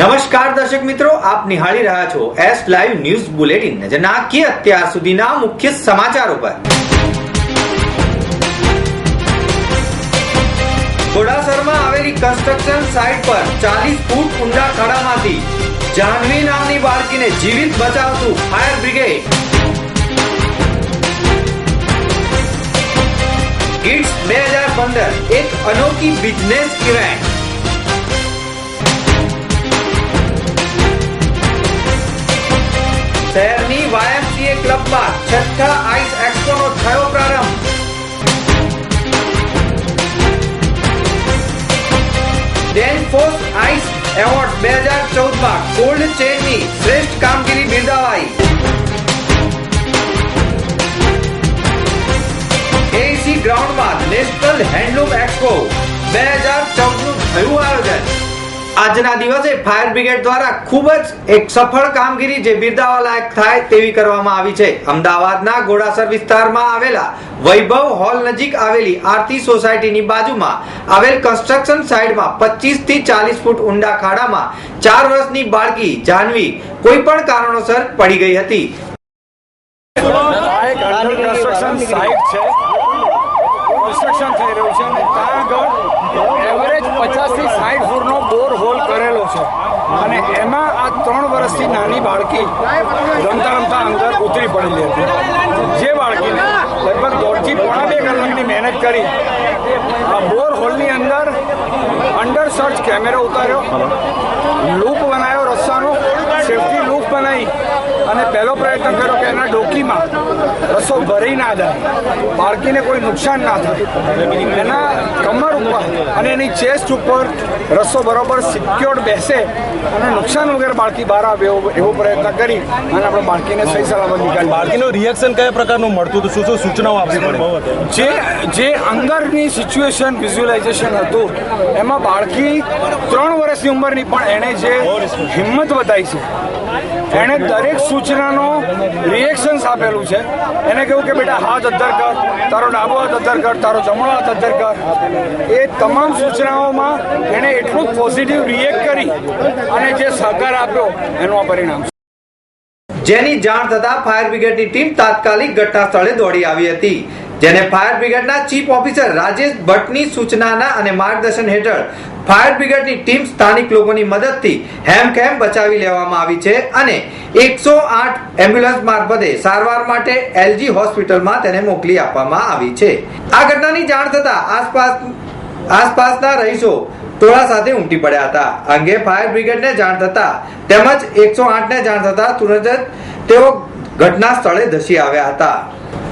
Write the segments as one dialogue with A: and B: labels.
A: નમસ્કાર દર્શક મિત્રો, આપ નિહાળી રહ્યા છો એસ લાઈવ ન્યૂઝ બુલેટિન નજર નાખીએ અત્યાર સુધીના મુખ્ય સમાચારો પર. ઘોડાસરમાં આવેલી કન્સ્ટ્રક્શન સાઇટ પર ચાલીસ ફૂટ ઊંડા ખાડામાંથી જાહ્નવી નામની બાળકીને જીવિત બચાવતું ફાયર બ્રિગેડ કિડ્સ બે હજાર પંદર, એક અનોખી બિઝનેસ ઇવેન્ટ શહેરની વાયએમસીએ ક્લબમાં છઠ્ઠા આઈસ એક્સપોનો થયો પ્રારંભ. ડેન આઈસ એવોર્ડ બે હજાર ચૌદમાં કોલ્ડ ચેનની શ્રેષ્ઠ કામગીરી બિરદાવાઈ. એસી ગ્રાઉન્ડમાં નેશનલ હેન્ડલૂમ એક્સપો બે હજાર ચૌદનું થયું આયોજન. આજના દિવસે ફાયર બ્રિગેડ દ્વારા ખૂબ જ એક સફળ કામગીરી જે બિરદાવા લાયક થાય તેવી કરવામાં આવી છે. અમદાવાદના ઘોડાસર વિસ્તારમાં આવેલા વૈભવ હોલ નજીક આવેલી આરતી સોસાયટીની બાજુમાં આવેલ કન્સ્ટ્રક્શન સાઇટમાં 25 થી ચાલીસ ફૂટ ઊંડા ખાડામાં ચાર વર્ષની બાળકી જાનવી કોઈ પણ કારણોસર પડી ગઈ હતી.
B: કન્સ્ટ્રક્શન સાઇટ છે. કન્સ્ટ્રક્શન થઈ રહ્યું છે અને ત્યાં આગળ પચાસથી સાઠ ફૂટનો બોર હોલ કરેલો છે. અને એમાં આ ત્રણ વર્ષથી નાની બાળકી રમતા રમતા અંદર ઉતરી પડેલી હતી. જે બાળકીને લગભગ દોઢથી પોણા બે કલાકની મહેનત કરી આ બોર હોલની અંદર અંડર સર્ચ કેમેરો ઉતાર્યો લૂપ બનાવ્યો રસ્તાનો સેફટી લૂપ બનાવી અને પહેલો પ્રયત્ન કર્યો કે એના ડોકીમાં રસો ભરી ના જાય બાળકીને કોઈ નુકસાન ના થાય. એના કમર ઉપર અને એની ચેસ્ટ ઉપર રસો બરોબર સિક્યોર્ડ બેસે અને નુકસાન વગર બાળકી બહાર આવે એવો એવો પ્રયત્ન કરી અને આપણે બાળકીને સહી સલામત નીકળી
C: બાળકીનું રિએક્શન કયા પ્રકારનું મળતું હતું? શું શું સૂચનાઓ આપવી પડે?
B: જે જે અંદરની સિચ્યુએશન વિઝ્યુઅલાઇઝેશન હતું એમાં બાળકી ત્રણ વર્ષની ઉંમરની પણ એણે જે હિંમત બતાવી છે. એણે દરેક સૂચનાનો રિએક્શન્સ આપેલું છે. એને કહ્યું કે બેટા, હાથ અદ્ધર કર, તારો ડાબો હાથ અદ્ધર કર, તારો જમણો હાથ અદ્ધર કર. એ તમામ સૂચનાઓમાં એણે એટલું પોઝિટિવ રિએક્ટ કરી અને જે સહકાર આપ્યો, એનું આ પરિણામ
A: જેની જાણ થતા ફાયર બ્રિગેડની ટીમ તાત્કાલિક ઘટના સ્થળે દોડી આવી હતી. જેને ફાયર બ્રિગેડના ચીફ ઓફિસર રાજેશ ભટ્ટની સૂચનાના અને માર્ગદર્શન હેઠળ ફાયર બ્રિગેડની ટીમ સ્થાનિક લોકોની મદદથી હેમખેમ બચાવી લેવામાં આવી છે અને એકસો આઠ એમ્બ્યુલન્સ મારફતે સારવાર માટે એલજી હોસ્પિટલમાં તેને મોકલી આપવામાં આવી છે. આ ઘટનાની જાણ થતા આસપાસ, આસપાસના રહીશો ટોળા સાથે ઉમટી પડ્યા હતા. અંગે ફાયર બ્રિગેડને જાણ થતા તેમજ એકસો આઠને જાણ થતા તુરંત જ તેઓ ઘટના સ્થળે ધસી આવ્યા હતા.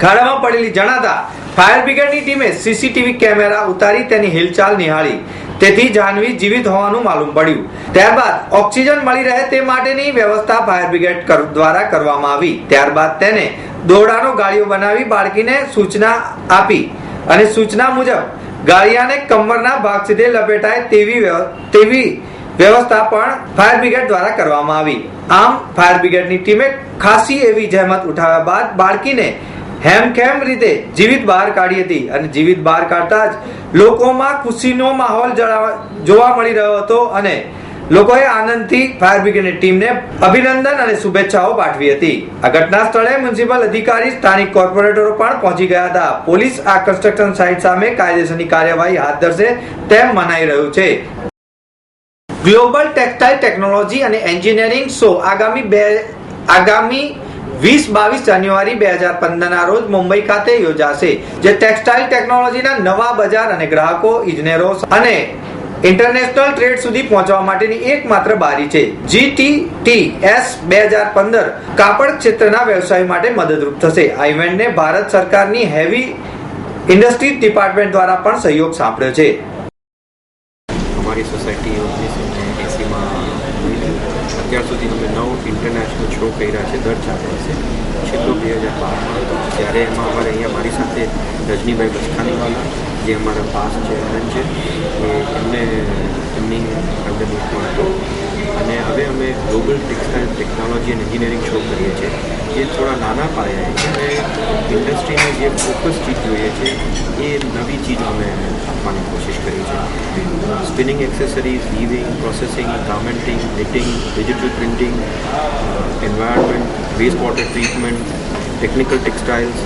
A: ખાડામાં પડેલી જણાતા ફાયર બ્રિગેડની ટીમે સીસીટીવી કેમેરા ઉતારી તેની હિલચાલ નિહાળી. તેથી જાનવી જીવિત હોવાનું માલુમ પડ્યું. ત્યારબાદ ઓક્સિજન મળી રહે તે માટેની વ્યવસ્થા ફાયર બ્રિગેડ દ્વારા કરવામાં આવી. ત્યારબાદ તેને દોરડાનો ગાળિયો બનાવી બાળકીને સૂચના આપી અને સૂચના મુજબ ગાળિયાને કમરના ભાગ સીધે લપેટાય તેવી તેવી વ્યવસ્થા પણ ફાયર બ્રિગેડ દ્વારા કરવામાં આવી. આમ ફાયર બ્રિગેડની ટીમે ખાસી એવી જહેમત ઉઠાવ્યા બાદ બાળકીને હેમખેમ રીતે જીવિત બહાર કાઢી હતી અને જીવિત બહાર કાઢતા જ લોકોમાં ખુશીનો માહોલ જોવા મળી રહ્યો હતો અને લોકોએ આનંદથી ફાયર બ્રિગેડની ટીમને અભિનંદન અને શુભેચ્છાઓ પાઠવી હતી. આ ઘટના સ્થળે મ્યુનિસિપલ અધિકારી, સ્થાનિક કોર્પોરેટરો પણ પહોંચી ગયા હતા. પોલીસ આ કન્સ્ટ્રક્શન સાઇટ સામે કાયદેસરની કાર્યવાહી હાથ ધરશે તેમ મનાઈ રહ્યું છે. ગ્લોબલ ટેક્સટાઇલ ટેકનોલોજી અને એન્જિનિયરિંગ શો આગામી બે આગામી વીસ બાવીસ જાન્યુઆરી બે હજાર પંદરના રોજ મુંબઈ ખાતે યોજાશે, જે ટેક્સટાઇલ ટેકનોલોજીના નવા બજાર અને ગ્રાહકો ઇજનેરો અને ઇન્ટરનેશનલ ટ્રેડ સુધી પહોંચવા માટેની એકમાત્ર બારી છે. જીટીટી એસ બે હજાર પંદર કાપડ ક્ષેત્રના વ્યવસાય માટે મદદરૂપ થશે. આ ઇવેન્ટને ભારત સરકારની હેવી ઇન્ડસ્ટ્રીઝ ડિપાર્ટમેન્ટ દ્વારા પણ સહયોગ સાંપડ્યો છે
D: અમારી સોસાયટી ઓગણીસો ને એંસીમાં અત્યાર સુધી અમે નવ ઇન્ટરનેશનલ શો કર્યા છે દર ચાર વર્ષે છેલ્લો બે હજાર બારમાં હતો. ત્યારે એમાં અમારે અહીંયા મારી સાથે રજનીભાઈ બસખાનીવાલા, જે અમારા પાસ છે આનંદ છે, એ એમને, એમની અંડરનેટમાં હતો. અને હવે અમે global textile technology and engineering show કરીએ છીએ. જે થોડા નાના પાયા અને ઇન્ડસ્ટ્રીને જે ફોકસ ચીજ જોઈએ છે, એ નવી ચીજ અમે આપવાની કોશિશ કરી accessories, spinning accessories garmenting, processing digital printing, environment waste water treatment technical textiles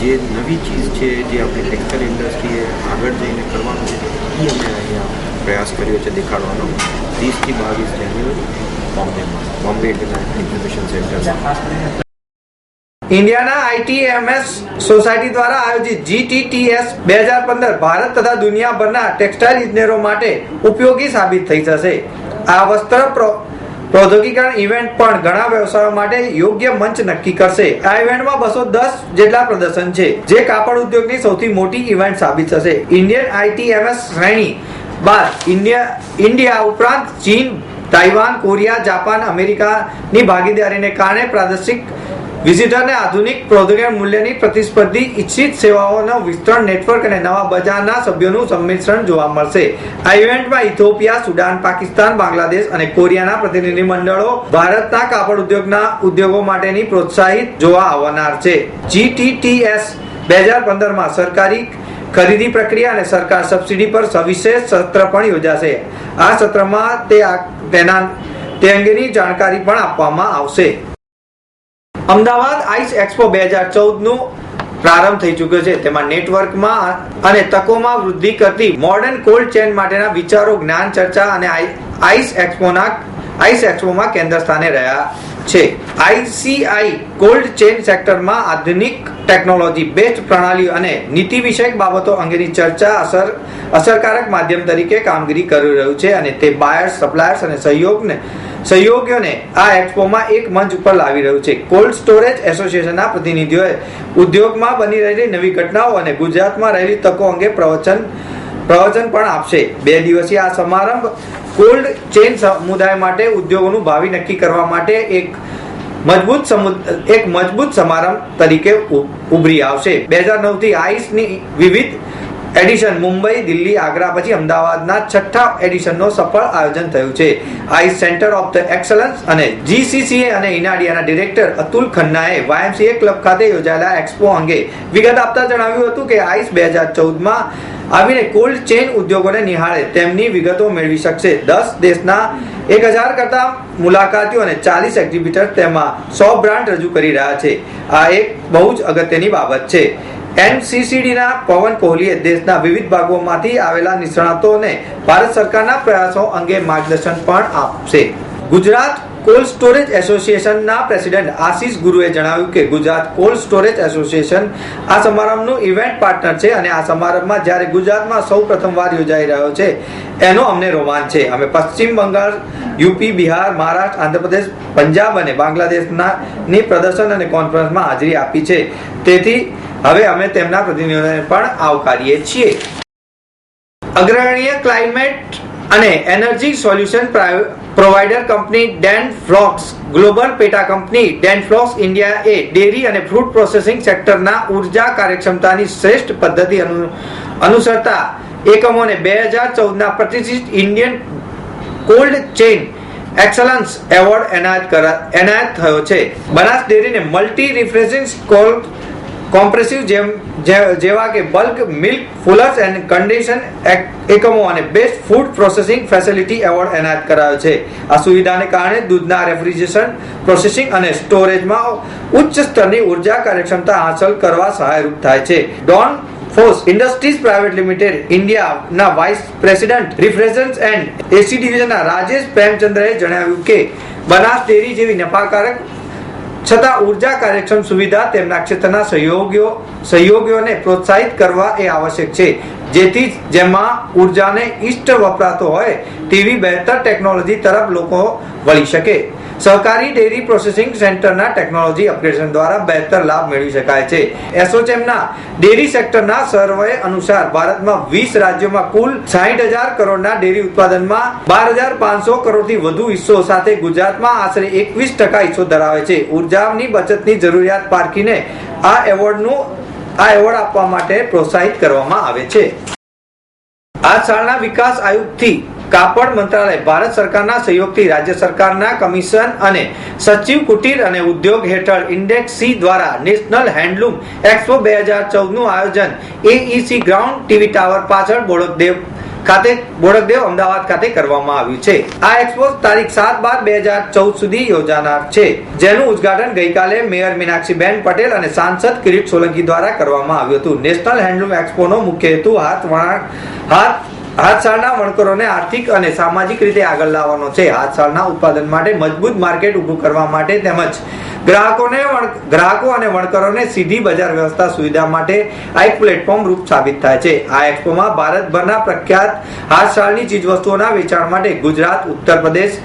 D: જે નવી ચીજ છે જે આપણી ટેક્સટાઇલ ઇન્ડસ્ટ્રીએ આગળ જઈને કરવાનું છે એ અમે અહીંયા પ્રયાસ કર્યો છે દેખાડવાનો. ત્રીસથી બાવીસ જાન્યુઆરી બોમ્બેમાં બોમ્બે ઇન્ટરનેશનલ એક્ઝિબિશન સેન્ટરમાં
A: ઇન્ડિયાના આઈટીએમએસ સોસાયટી દ્વારા આયોજિત જીટીટીએસ બે હજાર પંદર ભારત તથા દુનિયાભરના ટેક્સટાઇલ ઇજનેરો માટે ઉપયોગી સાબિત થઈ જશે. આ વસ્ત્ર પ્રો- પ્રૌદ્યોગિકરણ ઇવેન્ટ પણ ઘણા વ્યવસાયો માટે યોગ્ય મંચ નક્કી કરશે. આ ઇવેન્ટમાં બસો દસ જેટલા પ્રદર્શન છે, જે કાપડ ઉદ્યોગની સૌથી મોટી ઇવેન્ટ સાબિત થશે. ઇન્ડિયન આઈટીએમએસ શ્રેણી બાદ ઇન્ડિયા ઇન્ડિયા ઉપરાંત ચીન, તાઇવાન, કોરિયા, જાપાન, અમેરિકાની ભાગીદારીને કારણે પ્રાદેશિક વિઝિટરને આધુનિક પ્રૌદ્યોગિક મૂલ્યની પ્રતિસ્પર્ધી ઇચ્છિત સેવાઓનો વિસ્તરણ નેટવર્ક અને નવા બજારના સભ્યોનું સંમિશ્રણ જોવા મળશે. આ ઇવેન્ટમાં ઇથોપિયા, સુડાન, પાકિસ્તાન, બાંગ્લાદેશ અને કોરિયાના પ્રતિનિધિ મંડળો ભારતના કાપડ ઉદ્યોગના ઉદ્યોગો માટેની પ્રોત્સાહિત જોવા આવનાર છે. જીટીટીએસ બે હજાર પંદરમાં સરકારી ખરીદી પ્રક્રિયા અને સરકાર સબસિડી પર સવિશેષ સત્ર પણ યોજાશે. આ સત્રમાં તે તેના તે અંગેની જાણકારી પણ આપવામાં આવશે. અમદાવાદ આઈસ એક્સપો બે હજાર ચૌદનું પ્રારંભ થઈ ચૂક્યો છે. તેમાં નેટવર્કમાં અને તકોમાં વૃદ્ધિ કરતી મોડર્ન કોલ્ડ ચેન માટેના વિચારો, જ્ઞાન, ચર્ચા અને આઈ- આઈસ એક્સપોના, આઈસ એક્સપોમાં કેન્દ્ર સ્થાને રહ્યા છે. આઈસીઆઈ કોલ્ડ ચેન સેક્ટરમાં આધુનિક ટેકનોલોજી બેસ્ટ પ્રણાલી અને નીતિ વિષયક બાબતો અંગેની ચર્ચા અસર અસરકારક માધ્યમ તરીકે કામગીરી કરી રહ્યું છે અને તે બાયર્સ સપ્લાયર્સ અને સહયોગને સહયોગીઓને આ એક્સપોમાં એક મંચ ઉપર લાવી રહ્યું છે. કોલ્ડ સ્ટોરેજ એસોસિએશનના પ્રતિનિધિઓએ ઉદ્યોગમાં બની રહેલી નવી ઘટનાઓ અને ગુજરાતમાં રહેલી તકો અંગે પ્રવચન પ્રવચન પણ આપશે. બે દિવસીય આ સમારંભ કોલ્ડ ચેન સમુદાય માટે ઉદ્યોગોનું ભાવિ નક્કી કરવા માટે એક મજબૂત એક મજબૂત સમારંભ તરીકે ઉભરી આવશે. બે હજાર નવથી આઈસની વિવિધ એડિશન મુંબઈ, દિલ્હી, આગ્રા પછી અમદાવાદના છઠ્ઠા એડિશનનો સફળ આયોજન થયું છે. Ice centre of the excellence અને જીસીસીએ અને ઇનાડિયાના ડિરેક્ટર અતુલ ખન્નાએ વાયએમસીએ ક્લબ ખાતે યોજાયેલા એક્સપો અંગે વિગત આપતા જણાવ્યું હતું કે આઈસ બે હજાર ચૌદમાં આવીને કોલ્ડ ચેઇન ઉદ્યોગોને નિહાળે તેમની વિગતો મેળવી શકશે. દસ દેશના એક હજાર કરતા મુલાકાતીઓ અને ચાલીસ એક્ઝિબિટર તેમાં સો બ્રાન્ડ રજૂ કરી રહ્યા છે. આ એક બહુ જ અગત્યની બાબત છે. NCCD ના પવન કોહલીએ દેશના વિવિધ ભાગોમાંથી આવેલા નિષ્ણાતોને ભારત સરકારના પ્રયાસો અંગે માર્ગદર્શન પણ આપશે. ગુજરાત કોલ્ડ સ્ટોરેજ એસોસિએશનના પ્રેસિડેન્ટ આશીષ ગુરુએ જણાવ્યું કે ગુજરાત કોલ્ડ સ્ટોરેજ એસોસિએશન આ સમારંભનું ઇવેન્ટ પાર્ટનર છે અને આ સમારંભમાં જ્યારે ગુજરાતમાં સૌ પ્રથમવાર યોજાઈ રહ્યો છે, એનો અમને રોમાંચ છે. અમે પશ્ચિમ બંગાળ, યુપી, બિહાર, મહારાષ્ટ્ર, આંધ્રપ્રદેશ, પંજાબ અને બાંગ્લાદેશના ની પ્રદર્શન અને કોન્ફરન્સમાં હાજરી આપી છે. તેથી હવે અમે તેમના પ્રતિનિધિઓને પણ આવકારીએ છીએ. અગ્રણીય ક્લાઇમેટ અને energy solution provider company Danfoss global પેટા કંપની ડેન ફ્લોક્સ ઇન્ડિયા એ ડેરી અને ફ્રૂટ પ્રોસેસિંગ સેક્ટરના ઊર્જા કાર્યક્ષમતાની શ્રેષ્ઠ પદ્ધતિ અનુ- અનુસરતા એકમોને બે હજાર ચૌદના પ્રતિષ્ઠિત Indian cold chain excellence award એનાયત એનાયત થયો છે. બનાસ ડેરીને મલ્ટી રિફ્રેશિંગ કોલ્ડ કોમ્પ્રેસિવ જેમ જેવા કે bulk milk coolers and condition એકમો અને best food processing facility award એનાયત કરાયો છે. આ સુવિધાને કારણે દૂધના રેફ્રિજરેશન પ્રોસેસિંગ અને સ્ટોરેજમાં ઉચ્ચ સ્તરની ઊર્જા કાર્યક્ષમતા હાંસલ કરવા સહાયરૂપ થાય છે. Don Force industries private limited ઇન્ડિયાના vice president refrigeration and AC ડિવિઝનના Rajesh પ્રેમચંદ્રએ જણાવ્યું કે, બનાસ ડેરી જેવી નફાકારક છતાં ઊર્જા કાર્યક્ષમ સુવિધા તેમના ક્ષેત્રના સહયોગીઓ સહયોગીઓને પ્રોત્સાહિત કરવા એ આવશ્યક છે. જેથી જેમાં ઉર્જાને ઇષ્ટ વપરાતો હોય, તેવી બહેતર ટેકનોલોજી તરફ લોકો વળી શકે. સહકારી ડેરી પ્રોસેસિંગ સેન્ટરના ટેકનોલોજી અપગ્રેડેશન દ્વારા બહેતર લાભ મેળવી શકાય છે. એસોચેમના ડેરી સેક્ટરના સર્વે અનુસાર ભારતમાં વીસ રાજ્યોમાં કુલ સાહીઠ હજાર કરોડના ડેરી ઉત્પાદનમાં બાર હજાર પાંચસો કરોડથી વધુ હિસ્સો સાથે ગુજરાતમાં આશરે એકવીસ ટકા હિસ્સો ધરાવે છે. ઉર્જાની બચતની જરૂરિયાત પારખીને આ એવોર્ડનું આ એવોર્ડ આપવા માટે પ્રોત્સાહિત કરવામાં આવે છે. આ શાળાના વિકાસ આયુક્તથી કાપડ મંત્રાલય, ભારત સરકારના સહયોગથી રાજ્ય સરકારના કમિશન અને સચિવ કુટીર અને ઉદ્યોગ હેઠળ ઇન્ડેક્સ સી દ્વારા નેશનલ હેન્ડલૂમ એક્સપો બે હજાર ચૌદનું આયોજન એઈસી ગ્રાઉન્ડ ટીવી ટાવર પાછળ બોડકદેવ ખાતે, બોડકદેવ અમદાવાદ ખાતે કરવામાં આવ્યું છે. આ એક્સપો તારીખ સાત બાર બે હજાર ચૌદ સુધી યોજાનાર છે. જેનું ઉદ્ઘાટન ગઈકાલે મેયર મીનાક્ષીબેન પટેલ અને સાંસદ કિરીટ સોલંકી દ્વારા કરવામાં આવ્યું હતું. નેશનલ હેન્ડલૂમ એક્સપોનો મુખ્ય હેતુ હાથ વણાટ હાથ હાથશાળના વણકરોને આર્થિક અને સામાજિક રીતે આગળ લાવવાનો છે. હાથશાળના ઉત્પાદન માટે મજબૂત માર્કેટ ઊભું કરવા માટે તેમજ ગ્રાહકોને ગ્રાહકો અને વણકરોને સીધી બજાર વ્યવસ્થા સુવિધા માટે આ એક પ્લેટફોર્મ રૂપ સાબિત થાય છે. આ એક્સપોમાં ભારતભરના પ્રખ્યાત હાથશાળની ચીજવસ્તુઓના વેચાણ માટે ગુજરાત, ઉત્તર પ્રદેશ,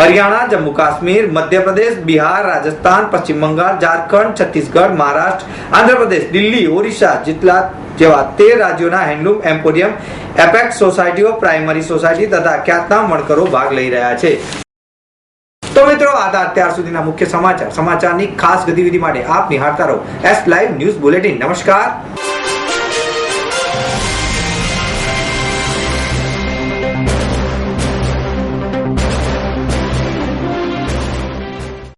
A: હરિયાણા, જમ્મુ કાશ્મીર, મધ્યપ્રદેશ, બિહાર, રાજસ્થાન, પશ્ચિમ બંગાળ, ઝારખંડ, છત્તીસગઢ, મહારાષ્ટ્ર, આંધ્રપ્રદેશ, દિલ્હી, ઓરિસ્સા જેટલા જેવા તેર રાજ્યોના હેન્ડલૂમ એમ્પોરિયમ એપેક્સ સોસાયટીઓ, પ્રાઇમરી સોસાયટી તથા ખ્યાતનામ વણકરો ભાગ લઈ રહ્યા છે. તો મિત્રો, આ અત્યાર સુધીના મુખ્ય સમાચાર. સમાચારની ખાસ ગતિવિધિ માટે આપ નિહાળતા રહો. એસ લાઈવ ન્યૂઝ બુલેટિન નમસ્કાર.